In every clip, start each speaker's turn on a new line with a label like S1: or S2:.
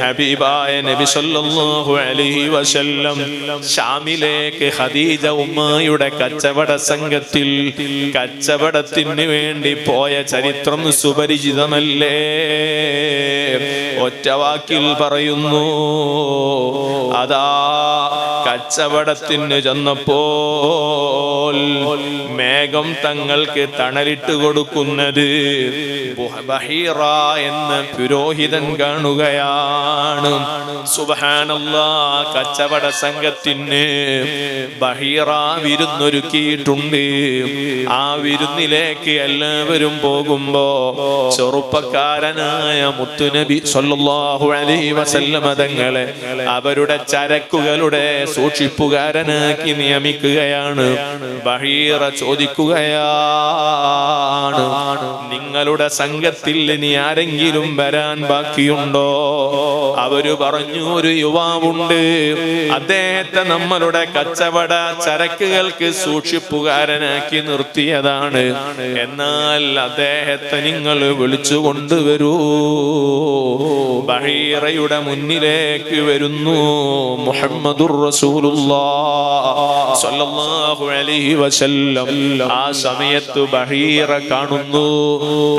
S1: ഹബീബായ നബി സല്ലല്ലാഹു അലൈഹി വസല്ലം ഷാമിലേക്ക് ഖദീജ ഉമ്മയുടെ കച്ചവട സംഘത്തിൽ കച്ചവടത്തിന് വേണ്ടി പോയ ചരിത്രം സുപരിചിതമല്ലേ? ഒറ്റവാക്കിൽ പറയുന്നു. അതാ കച്ചവടത്തിന് ചെന്നപ്പോൾ മേഘം തങ്ങൾക്ക് തണലിട്ട് കൊടുക്കുന്നത് ബുഹ- ബഹീറ എന്ന് പുരോഹിതൻ കാണുകയാണ്. സുബഹാനല്ലാ കച്ചവട സംഘത്തിന് ബഹീറ വിരുന്നൊരുക്കിയിട്ടുണ്ട്. ആ വിരുന്നിലേക്ക് എല്ലാവരും പോകുമ്പോ ചെറുപ്പക്കാരനായ മുത്തുനബി സൊല്ലാഹു അലൈഹി വസല്ലമ തങ്ങളെ അവരുടെ ചരക്കുകളുടെ സൂക്ഷിപ്പുകാരനാക്കി നിയമിക്കുകയാണ്. ബഹീറ ചോദിക്കുകയാണ് നിങ്ങളുടെ സംഘത്തിൽ ഇനി ആരെങ്കിലും വരാൻ ബാക്കിയുണ്ടോ? അവർ പറഞ്ഞു ഒരു യുവാവുണ്ട്. അദ്ദേഹത്തെ നമ്മളുടെ കച്ചവട ചരക്കുകൾക്ക് സൂക്ഷിപ്പുകാരനാക്കി നിർത്തിയതാണ്. എന്നാൽ അദ്ദേഹത്തെ നിങ്ങൾ വിളിച്ചു കൊണ്ടുവരൂ. ബഹീറയുടെ മുന്നിലേക്ക് വരുന്നു മുഹമ്മദുർ അലൈഹി വസല്ലം. ആ സമയത്ത് ബഹീറ കാണുന്നു.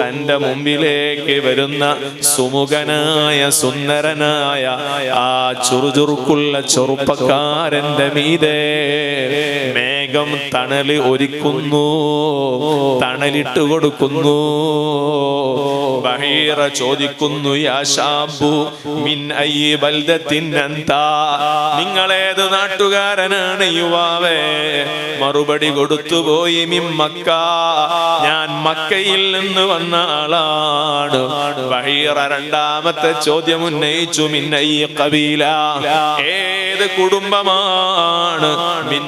S1: തന്റെ മുമ്പിലേക്ക് വരുന്ന സുമുഖനായ സുന്ദരനായ ആ ചുറുചുറുക്കുള്ള ചെറുപ്പക്കാരന്റെ മീതെ മേഘം തണൽ ഒരുക്കുന്നു തണലിട്ട് കൊടുക്കുന്നു. ബഹീറ ചോദിക്കുന്നു യാ ഷാബു മിൻ നിങ്ങളേത് നാട്ടുകാരനാണ് യുവാവേ? മറുപടി കൊടുത്തു പോയി മിൻ മക്ക. ഞാൻ മക്കയിൽ നിന്ന് വന്ന ആളാണ്. ബഹീറ രണ്ടാമത്തെ ചോദ്യം ഉന്നയിച്ചു മിന്നയ്യ കബീല. ഏത് കുടുംബമാണ്? മിൻ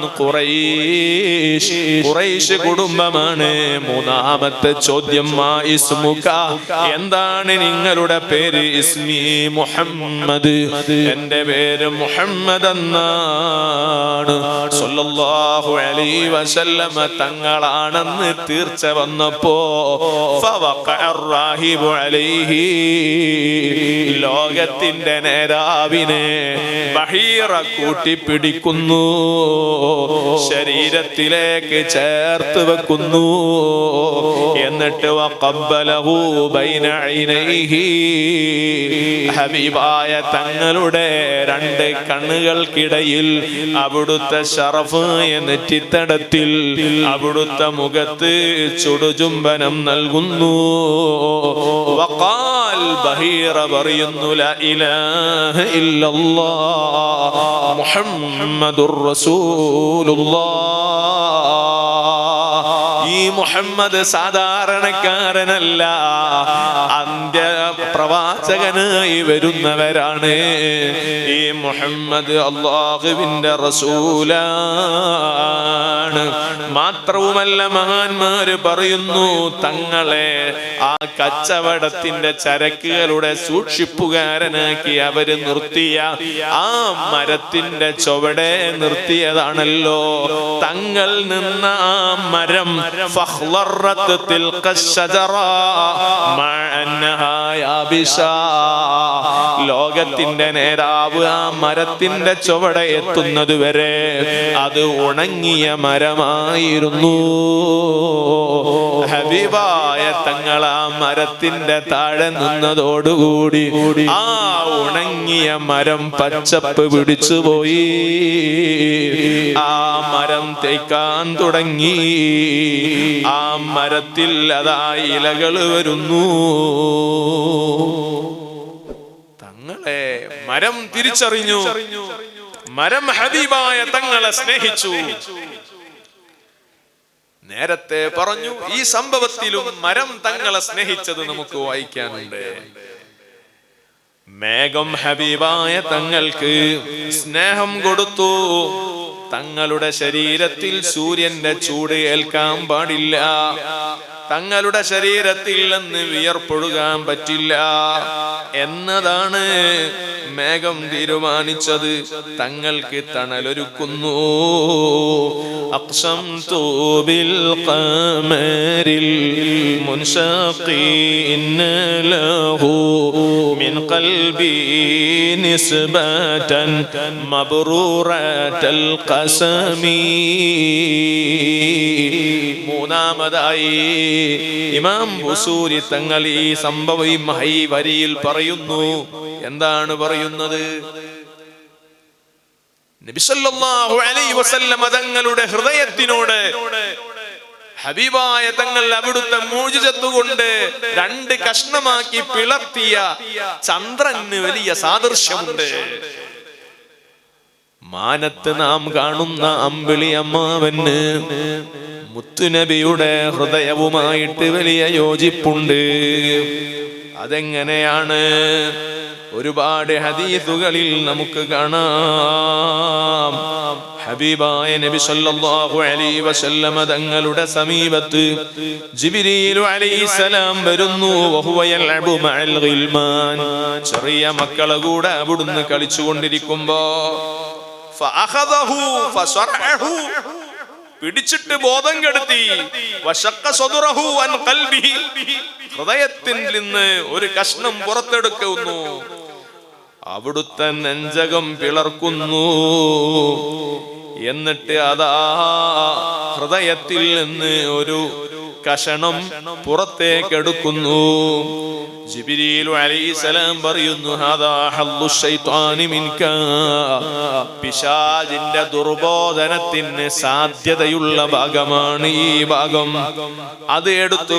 S1: കുറൈശ് കുടുംബമാണ്. മൂന്നാമത്തെ ചോദ്യം ഇസ്മുക എന്താണ് നിങ്ങളുടെ പേര്? ഇസ്മി മുഹമ്മദ്. എന്റെ പേര് മുഹമ്മദ് എന്നാണ്. സല്ലല്ലാഹു അലൈഹി വസല്ലമ തങ്ങളാണെന്ന് തീർച്ച വന്നപ്പോ അലൈഹി. ലോകത്തിന്റെ നേരാ നേതാവിനെ ബഹീറ കൂട്ടിപ്പിടിക്കുന്നു. ശരീരത്തിലേക്ക് ചേർത്ത് വെക്കുന്നു. എന്നിട്ട് ഹബീബായ തങ്ങളുടെ രണ്ട് കണ്ണുകൾക്കിടയിൽ അവിടുത്തെ ഷറഫ് നെറ്റിത്തടത്തിൽ അവിടുത്തെ മുഖത്ത് ചുടുചുംബനം നൽകുന്നു. വഖാൽ ബഹീറ പറയുന്നു ലാ ഇലാഹ ഇല്ലല്ലാഹ് മുഹമ്മദുർ റസൂലുള്ളാഹ്. ഈ മുഹമ്മദ് സാധാരണക്കാരനല്ല അന്ത്യ പ്രവാചകനായി വരുന്നവരാണ്. ഈ മുഹമ്മദ് അള്ളാഹുവിന്റെ റസൂലാണ്. മാത്രവുമല്ല മഹാന്മാര് പറയുന്നു തങ്ങളെ ആ കച്ചവടത്തിന്റെ ചരക്കുകളുടെ സൂക്ഷിപ്പുകാരനാക്കി അവർ നിർത്തിയ ആ മരത്തിന്റെ ചുവടെ നിർത്തിയതാണല്ലോ. തങ്ങൾ നിന്ന ആ മരം മഴ അഭിഷ. ലോകത്തിന്റെ നേതാവ് ആ മരത്തിന്റെ ചുവട എത്തുന്നത് വരെ അത് ഉണങ്ങിയ മരമായിരുന്നു. ഹബിബായ തങ്ങൾ ആ മരത്തിന്റെ താഴെ നിന്നതോടുകൂടി ആ ഉണങ്ങിയ മരം പച്ചപ്പ് പിടിച്ചു പോയി. ആ മരം തേക്കാൻ തുടങ്ങി. ആ മരത്തിൽ അതാ ഇലകൾ വരുന്നു. തങ്ങളെ മരം തിരിച്ചറിഞ്ഞു. മരം ഹബീബായ തങ്ങളെ സ്നേഹിച്ചു. നേരത്തെ പറഞ്ഞു ഈ സംഭവത്തിലും മരം തങ്ങളെ സ്നേഹിച്ചത് നമുക്ക് വായിക്കാനുണ്ട്. മേഘം ഹബീബായ തങ്ങൾക്ക് സ്നേഹം കൊടുത്തു. തങ്ങളുടെ ശരീരത്തിൽ സൂര്യന്റെ ചൂട് ഏൽക്കാൻ പാടില്ല. തങ്ങളുടെ ശരീരത്തിൽ നിന്ന് വിയർപ്പൊഴുകാൻ പറ്റില്ല എന്നതാണ് മേഘം തീരുമാനിച്ചത്. തങ്ങൾക്ക് തണലൊരുക്കുന്നു. അക്ഷം തോബിൽ കമരിൽ മുൻഷീൻ ലഹു മിൻ ഖൽബി നിസ്ബതൻ മബ്റൂറത്തൽ ഖസമി. മൂന്നാമതായി ഇമാം ബുസൂരി തങ്ങൾ ഈ സംഭവം ഈ വരിയിൽ പറയുന്നു. എന്താണ് പറയുന്നത്? വസല്ലമ തങ്ങളുടെ ഹൃദയത്തിനോട് ഹബീബായ തങ്ങൾ അവിടുത്തെ മൂജിതത്തുകൊണ്ട് രണ്ട് കഷ്ണമാക്കി പിളർത്തിയ ചന്ദ്രന് വലിയ സാദൃശ്യമുണ്ട്. മാനത്ത് നാം കാണുന്ന അമ്പിളി അമ്മാവന് മുത്തുനബിയുടെ ഹൃദയവുമായിട്ട് വലിയ യോജിപ്പുണ്ട്. അതെങ്ങനെയാണ്? ഒരുപാട് ഹദീസുകളിൽ നമുക്ക് കാണാം. ഹബീബായ നബി സല്ലല്ലാഹു അലൈഹി വസല്ലമ തങ്ങളുടെ സമീപത്ത് ജിബ്രീൽ അലൈഹിസ്സലാം വരുന്നു. വഹുവ യൽഅബു മഅൽ ഗിൽമാൻ. ചെറിയ മക്കളെ കൂടെ അവിടുന്ന് കളിച്ചുകൊണ്ടിരിക്കുമ്പോ ഫഅഖദഹു ഫസറഹു പിടിച്ചിട്ട് ബോധം കെടുത്തി. ഹൃദയത്തിൽ നിന്ന് ഒരു കഷ്ണം പുറത്തെടുക്കുന്നു. അവിടുത്തെ നെഞ്ചകം പിളർക്കുന്നു. എന്നിട്ട് അതാ ഹൃദയത്തിൽ നിന്ന് ഒരു കഷണം പുറത്തേക്കെടുക്കുന്നു. ജിബിരിയിൽ അലൈഹിസലാം പറയുന്നു പിശാചിന്റെ ദുർബോധനത്തിന് സാധ്യതയുള്ള ഭാഗമാണ് ഈ ഭാഗം. അത് എടുത്തു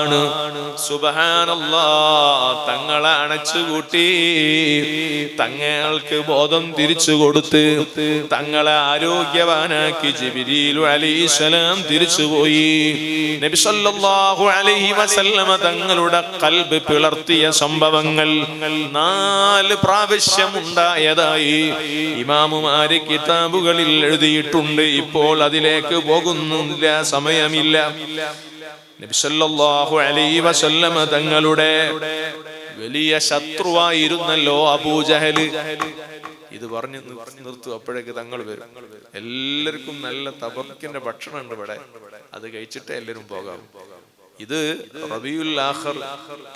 S1: കളഞ്ഞതാണ് സുബഹാനല്ലാ തങ്ങളെ അണച്ചുകൂട്ടി തങ്ങൾക്ക് ബോധം തിരിച്ചു കൊടുത്ത് തങ്ങളെ ആരോഗ്യവാനാക്കി ജിബിരിയിലു അലൈഹിസ്സലാം തിരിച്ചുപോയി നബി സല്ലല്ലാഹു അലൈഹി വസല്ലമ തങ്ങളുടെ കൽബ് പിളർത്തിയ സംഭവങ്ങൾ നാല് പ്രാവശ്യം ഉണ്ടായതായി ഇമാമുമാര് കിതാബുകളിൽ എഴുതിയിട്ടുണ്ട്. ഇപ്പോൾ അതിലേക്ക് പോകുന്നില്ല സമയമില്ല. നബി സല്ലല്ലാഹു അലൈഹി വസല്ലമ തങ്ങളുടെ വലിയ ശത്രുവായിരുന്നല്ലോ അബൂജഹൽ ഇത് പറഞ്ഞ് നിർത്തു അപ്പോഴേക്ക് തങ്ങൾ വരും. എല്ലാവർക്കും നല്ല തബർക്കിന്റെ ഭക്ഷണം ഉണ്ട് ഇവിടെ. അത് കഴിച്ചിട്ട് എല്ലാവരും പോകാം ഇത് റബിയുൽ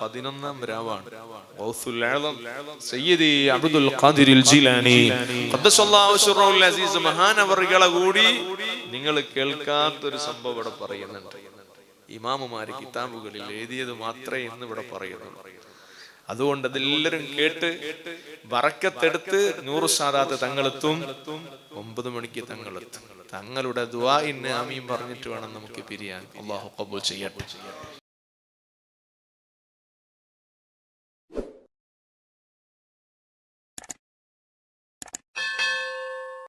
S1: പതിനൊന്നാം രാവാണ്. സയ്യിദി അബ്ദുൽ ഖാദിരിൽ ജീലാനി. മഹാനവറുകളെ കൂടി നിങ്ങൾ കേൾക്കാത്തൊരു സംഭവം ഇവിടെ പറയുന്നുണ്ട്. ഇമാമുമാര് കിതാബുകളിൽ എഴുതിയത് മാത്രമേ ഇന്ന് ഇവിടെ പറയുന്നു. അതുകൊണ്ട് അതെല്ലാവരും കേട്ട് വറക്കത്തെടുത്ത് നൂറ് സാദാത്ത് തങ്ങളെത്തും ഒമ്പത് മണിക്ക് തങ്ങളെത്തും. തങ്ങളുടെ ദുആഇന് ആമീൻ പറഞ്ഞിട്ട് വേണം നമുക്ക് പിരിയാൻ. അള്ളാഹു കബൂൽ ചെയ്യട്ടെ.